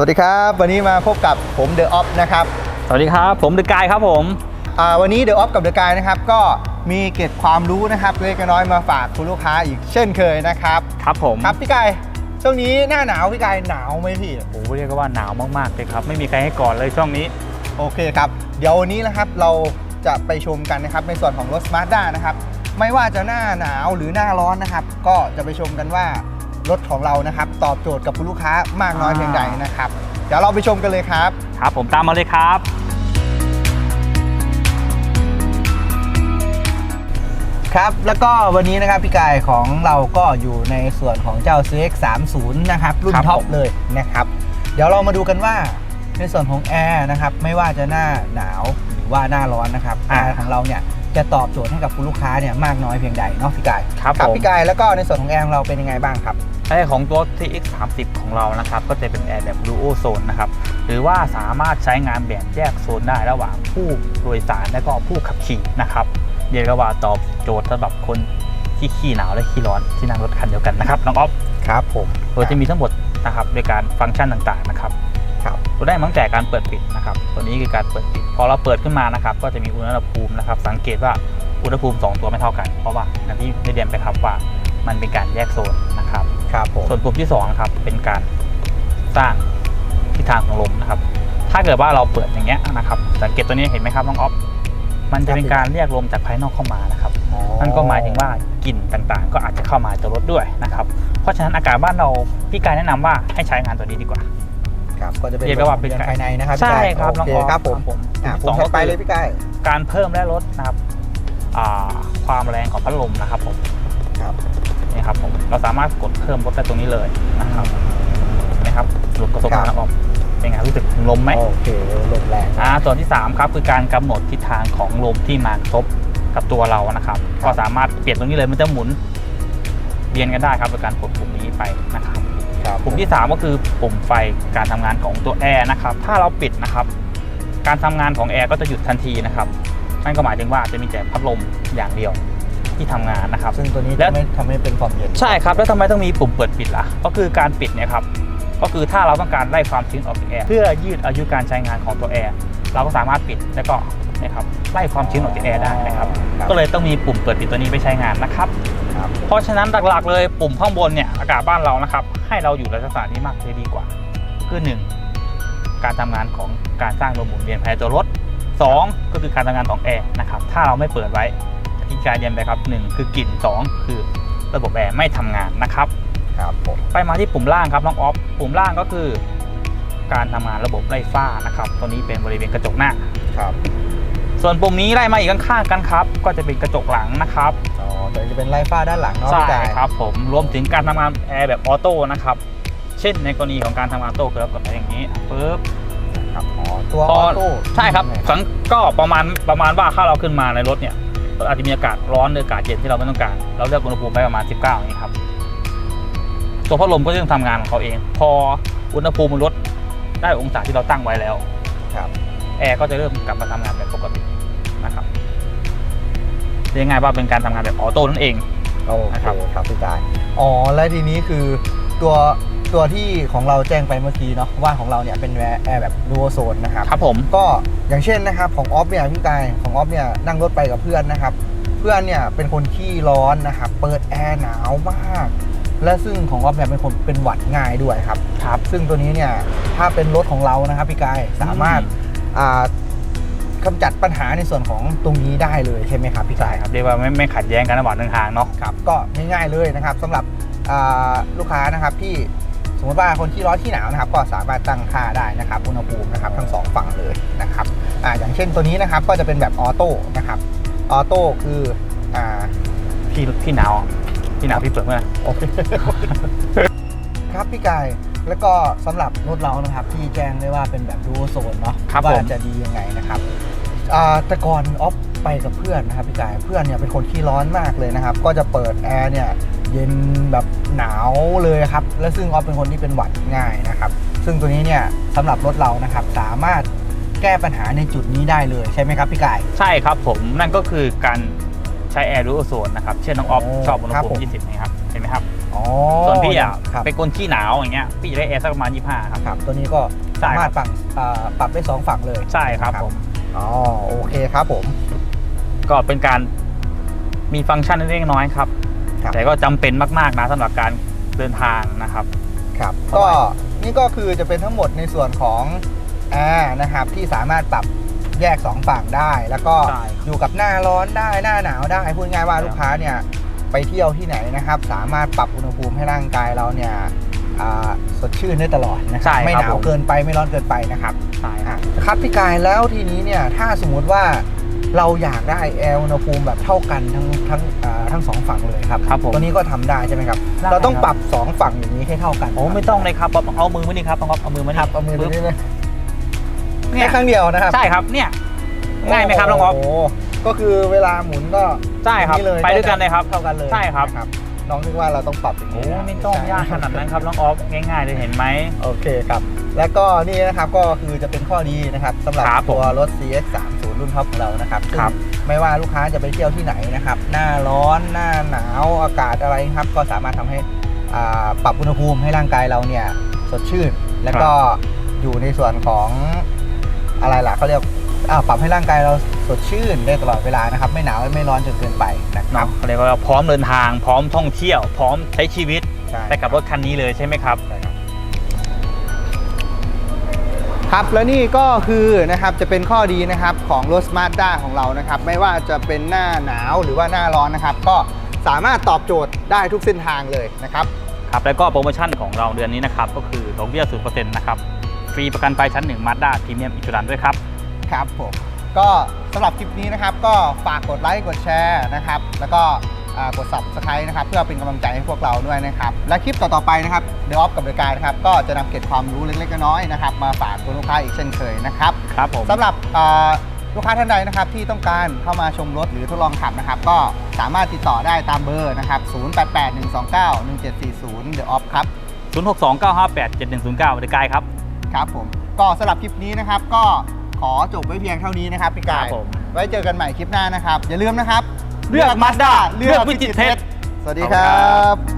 วัสดีครับ วันนี้มาพบกับผมเดอะออฟนะครับสวัสดีครับ ผมเดอะกายครับผมอ่าวันนี้เดอะออฟกับเดอะกายนะครับก็มีเกร็ดความรู้นะครับเล็กน้อยมาฝากคุณลูกค้าอีกเช่นเคยนะครับครับผมครับพี่กายช่วงนี้หน้าหนาวพี่กายหนาวไหมพี่โอ้โหเรียกว่าหนาวมากๆเลยครับไม่มีใครให้ก่อนเลยช่วงนี้ โอเคครับ เดี๋ยววันนี้นะครับเราจะไปชมกันนะครับในส่วนของรถ Mazda นะครับไม่ว่าจะหน้าหนาวหรือหน้าร้อนนะครับ ก็จะไปชมกันว่า รถของเรานะครับ ตอบโจทย์กับคุณลูกค้ามากน้อยเพียงใดนะครับ เดี๋ยวเราไปชมกันเลยครับ ครับผมตามมาเลยครับ ครับแล้วก็วันนี้นะครับพี่กายของเราก็อยู่ในส่วนของเจ้า CX 3 0นะครับ รุ่นครับท็อปผม เลยนะครับ เดี๋ยวเรามาดูกันว่าในส่วนของแอร์นะครับ ไม่ว่าจะหน้าหนาวหรือว่าหน้าร้อนนะครับแอร์ของเราเนี่ย จะตอบโจทย์ให้กับคุณลูกค้าเนี่ยมากน้อยเพียงใดเนาะพี่กายครับผม พี่กายแล้วก็ในส่วนของแอร์ของเราเป็นยังไงบ้างครับ แอร์ของตัว TX 30ของเรานะครับ ก็จะเป็นแอร์แบบ Duo Zone นะครับ หรือว่าสามารถใช้งานแบบแยกโซนได้ระหว่างผู้โดยสารและก็ผู้ขับขี่นะครับเรียกได้ว่าตอบโจทย์สำหรับคนที่ขี้หนาวและขี้ร้อนที่นั่งรถคันเดียวกันนะครับน้องออฟครับผมโดยจะมีทั้งหมดนะครับโดยการฟังก์ชันต่างๆนะครับครับ ตัวได้มาตั้งแต่การเปิดปิดนะครับ ตัวนี้คือการเปิดปิด พอเราเปิดขึ้นมานะครับ ก็จะมีอุณหภูมินะครับ สังเกตว่าอุณหภูมิ 2 ตัวไม่เท่ากัน เพราะว่าอย่างที่ได้เรียนไปครับว่ามันเป็นการแยกโซนนะครับ ครับผม ส่วนปุ่มที่2นะครับเป็นการสร้างทิศทางของลมนะครับ ถ้าเกิดว่าเราเปิดอย่างเงี้ยนะครับ สังเกตตัวนี้เห็นไหมครับน้องออฟ มันจะเป็นการเรียกลมจากภายนอกเข้ามานะครับนั่นก็หมายถึงว่ากลิ่นต่างๆ ก็อาจจะเข้ามาตัวรถด้วยนะครับ เพราะฉะนั้นอากาศบ้านเราพี่กายแนะนำว่าให้ใช้งานตัวนี้ดีกว่า ครับก็จะเป็นเรียกได้ว่าเป็นภายในนะครับใช่พี่กายครับน้องโอเคออฟครับผมผมอะสผมองถัก็ดไปคือเลยพี่กายการเพิ่มและลดนะครับอ่าความแรงของพัดลมนะครับผมครับนี่ครับผมเราสามารถกดเพิ่มลดได้ตรงนี้เลยนะครับเห็นไหมครับลมกระทบครับน้ำออกเป็นไงรู้สึกถึงลมไหมโอเคลมแรงอ่าส่วนที่ 3 ครับ คือการกำหนดทิศทางของลมที่มากระทบกับตัวเรานะครับ ก็สามารถเปลี่ยนตรงนี้เลยมันจะหมุนเวียนกันได้ครับโดยการกดปุ่มนี้ไปนะครับ ครับ ปุ่มที่ 3 ก็คือปุ่มไฟการทำงานของตัวแอร์นะครับ ถ้าเราปิดนะครับ การทำงานของแอร์ก็จะหยุดทันทีนะครับ นั่นก็หมายถึงว่าจะมีแต่พัดลมอย่างเดียวที่ทำงานนะครับ ซึ่งตัวนี้และจะไม่ทำให้เป็นความเย็น ใช่ครับ แล้วทำไมต้องมีปุ่มเปิดปิดล่ะ ก็คือการปิดเนี่ยครับ ก็คือถ้าเราต้องการไล่ความชื้นออกจากแอร์เพื่อยืดอายุการใช้งานของตัวแอร์ เราก็สามารถปิดแล้วก็ นะครับไล่ความชื้นออกจากแอร์ได้นะครับ ครับ ก็เลยต้องมีปุ่มเปิดปิดตัวนี้ไปใช้งานนะครับ ครับ เพราะฉะนั้นหลักๆเลยปุ่มข้างบนเนี่ยอากาศบ้านเรานะครับ ให้เราอยู่ในลักษณะนี้มากเลยดีกว่า คือหนึ่งการทำงานของการสร้างลมหมุนเวียนภายในตัวรถสองก็คือการทำงานของแอร์นะครับ ถ้าเราไม่เปิดไว้ที่การเรียนไปครับหนึ่งคือกลิ่นสองคือระบบแอร์ไม่ทำงานนะครับ ครับผม ไปมาที่ปุ่มล่างครับน้องออฟปุ่มล่างก็คือ การทำงานระบบไล่ฟ้านะครับ ตัวนี้เป็นบริเวณกระจกหน้า ครับ ส่วนปุ่มนี้ไล่มาอีกข้างๆกันครับ ก็จะเป็นกระจกหลังนะครับอ๋อแต่จะเป็นไล่ฟ้าด้านหลังเนาะใช่พี่กายครับ ผมรวมถึงการทำงานแอร์แบบออโต้นะครับ เช่นในกรณีของการทำงานออโต้คือเรากดไปอย่างนี้ปึ๊บครับอ๋อตัวอพออโต้ใช่ครับสังก็ประมาณประมาณว่าถ้าเราขึ้นมาในรถเนี่ยอาจจะมีอากาศร้อนหรืออากาศเย็นที่เราไม่ต้องการ เราเลือกอุณหภูมิไปประมาณ 19อย่างนี้ครับตัวพัดลมก็จะทำงานของเขาเอง พออุณหภูมิมันลดได้องศาที่เราตั้งไว้แล้วครับ แอร์ก็จะเริ่มกลับมาทำงานแบบปกตินะครับเรียกง่ายว่าเป็นการทำงานแบบออโต้นั่นเองโอเคนะครับครับพี่กายอ๋อและทีนี้คือตัวตัวที่ของเราแจ้งไปเมื่อกี้เนาะว่าของเราเนี่ยเป็นแอร์แบบดูโซนนะครับครับผมก็อย่างเช่นนะครับของออฟเนี่ยพี่กายของออฟเนี่ยนั่งรถไปกับเพื่อนนะครับ เพื่อนเนี่ยเป็นคนขี้ร้อนนะครับเปิดแอร์หนาวมากและซึ่งของออฟเนี่ยเป็นคนเป็นหวัดง่ายด้วยครับครับ ซึ่งตัวนี้เนี่ยถ้าเป็นรถของเรานะครับพี่กายสามารถอ่า กำจัดปัญหาในส่วนของตรงนี้ได้เลยใช่ไหมครับพี่กายครับเรียกว่าไม่ไม่ขัดแย้งกันระหว่างเดินทางเนาะครับก็ง่ายๆเลยนะครับสำหรับอ่าลูกค้านะครับที่สมมติว่าคนที่ร้อนที่หนาวนะครับ ก็สามารถตั้งค่าได้นะครับอุณหภูมินะครับทั้งสองฝั่งเลยนะครับอ่าอย่างเช่นตัวนี้นะครับก็จะเป็นแบบออโต้นะครับออโต้คืออ่าพี่พี่หนาวอะพี่หนาวพี่เปิดเมื่อไหร่โอเคครับพี่กาย แล้วก็สำหรับรถเรานะครับที่แจ้งได้ว่าเป็นแบบดูโซนเนาะครับว่าผม จะดียังไงนะครับอ่าแต่ก่อนออฟไปกับเพื่อนนะครับพี่กายเพื่อนเนี่ยเป็นคนขี้ร้อนมากเลยนะครับ ก็จะเปิดแอร์เนี่ยเย็นแบบหนาวเลยครับ และซึ่งออฟเป็นคนที่เป็นหวัดง่ายนะครับ ซึ่งตัวนี้เนี่ยสำหรับรถเรานะครับสามารถแก้ปัญหาในจุดนี้ได้เลยใช่ไหมครับพี่กาย ใช่ครับผมนั่นก็คือการใช้แอร์รูโอโซนนะครับเช่นน้องออฟโอ้ชอบอุณหครับภูผมมิ20นี่ครับเห็นไหมครับอ๋อ ส่วนพี่อะครับเป็นคนขี้หนาวอย่างเงี้ยพี่จะได้แอร์สักประมาณ25ครับ ครับ ตัวนี้ก็ใช่สาครับมารถปรับอ่าปรับได้สองฝั่งเลย ใช่ครับผมอ๋อโอเคครับผม ก็เป็นการมีฟังก์ชันเล็กๆน้อยๆครับ ครับ แต่ก็จำเป็นมากๆนะสำหรับการเดินทางนะครับ ครับเข้าก็ไปนี่ก็คือจะเป็นทั้งหมดในส่วนของแอร์นะครับที่สามารถปรับแยก 2 ฝั่งได้ แล้วก็ใช่ครับอยู่กับหน้าร้อนได้หน้าหนาวได้พูดง่ายว่าลูกค้าเนี่ย ไปเที่ยวที่ไหนนะครับ สามารถปรับอุณหภูมิให้ร่างกายเราเนี่ยอ่าสดชื่นได้ตลอดนะคใช่รัครับไม่หนาวผมเกินไปไม่ร้อนเกินไปนะครับใช่ครับอะครับพี่กายแล้วทีนี้เนี่ยถ้าสมมุติว่าเราอยากได้แอร์อุณหภูมิแบบเท่ากันทั้งทั้งอ่าทั้งสองฝั่งเลยครับครับผมตัวนี้ก็ทำได้ใช่ไหมครับได้เราต้องครับปรับสองฝั่งอย่างนี้ให้เท่ากันโอ้ไม่ต้องเลยครับเอาเอามือมานี่ครับเอาเอามือมาคนี่รับเอามือไปปึ๊บนี่เลยเนี่แค่ยครั้งเดียวนะครับใช่ครับเนี่ย ง่ายไหมครับน้องอ๊อฟ โก็คือเวลาหมุนก็ใช่ครับ นี่เลยไปด้วยกันเลยครับ เท่ากันเลยใช่ครับ นะน้องนึกว่าเราต้องปรับอย่างโอ้นี้นะไม่ต้องยากขนาดนั้นครับน้องออฟง่ายๆเลยเห็นไหม โอเคครับ แล้วก็นี่นะครับก็คือจะเป็นข้อดีนะครับสำหรับครับผมตัวรถ CX 3 0รุ่นท็อปของเรานะครับซึ่งครับไม่ว่าลูกค้าจะไปเที่ยวที่ไหนนะครับ หน้าร้อนหน้าหนาวอากาศอะไรครับ ก็สามารถทำให้อ่าปรับอุณหภูมิให้ร่างกายเราเนี่ยสดชื่น แล้วก็อยู่ในส่วนของอะไรล่ะเขาเรียกอ่า ปรับให้ร่างกายเราสดชื่นได้ตลอดเวลานะครับ ไม่หนาวไม่ร้อนจนเกินไปนะครัเนาะบเขาเรียกว่าพร้อมเดินทาง พร้อมท่องเที่ยว พร้อมใช้ชีวิตใช่ไปกับรถคันนี้เลยใช่ไหมครับ ครับแล้วนี่ก็คือนะครับจะเป็นข้อดีนะครับของรถ Mazda ของเรานะครับ ไม่ว่าจะเป็นหน้าหนาวหรือว่าหน้าร้อนนะครับ ก็สามารถตอบโจทย์ได้ทุกเส้นทางเลยนะครับ ครับแล้วก็โปรโมชั่นของเราเดือนนี้นะครับ ก็คือดอกเบี้ย0%นะครับ ฟรีประกันภัยชั้น1 Mazda Premium Insurance ด้วยครับ ครับผมก็สำหรับคลิปนี้นะครับ ก็ฝากกดไลค์กดแชร์นะครับ แล้วก็อ่ากด subscribe นะครับ เพื่อเป็นกำลังใจให้พวกเราด้วยนะครับ และคลิปต่อ ๆ ไปนะครับเดอะออฟกับเดอะกายนะครับ ก็จะนำเกร็ดความรู้เล็ก ๆ น้อยๆนะครับ มาฝากคุณลูกค้าอีกเช่นเคยนะครับครับผมสำหรับอ่าลูกค้าท่านใดนะครับที่ต้องการเข้ามาชมรถหรือทดลองขับนะครับ ก็สามารถติดต่อได้ตามเบอร์นะครับ 0881291740 The Off ครับ 0629587109บริการครับ ครับผม ก็สำหรับคลิปนี้นะครับก็ ขอจบไว้เพียงเท่านี้นะครับพี่กายครับผม ไว้เจอกันใหม่คลิปหน้านะครับ อย่าลืมนะครับ เลือก Mazda เลือกวิจิตรเพชร สวัสดีครับ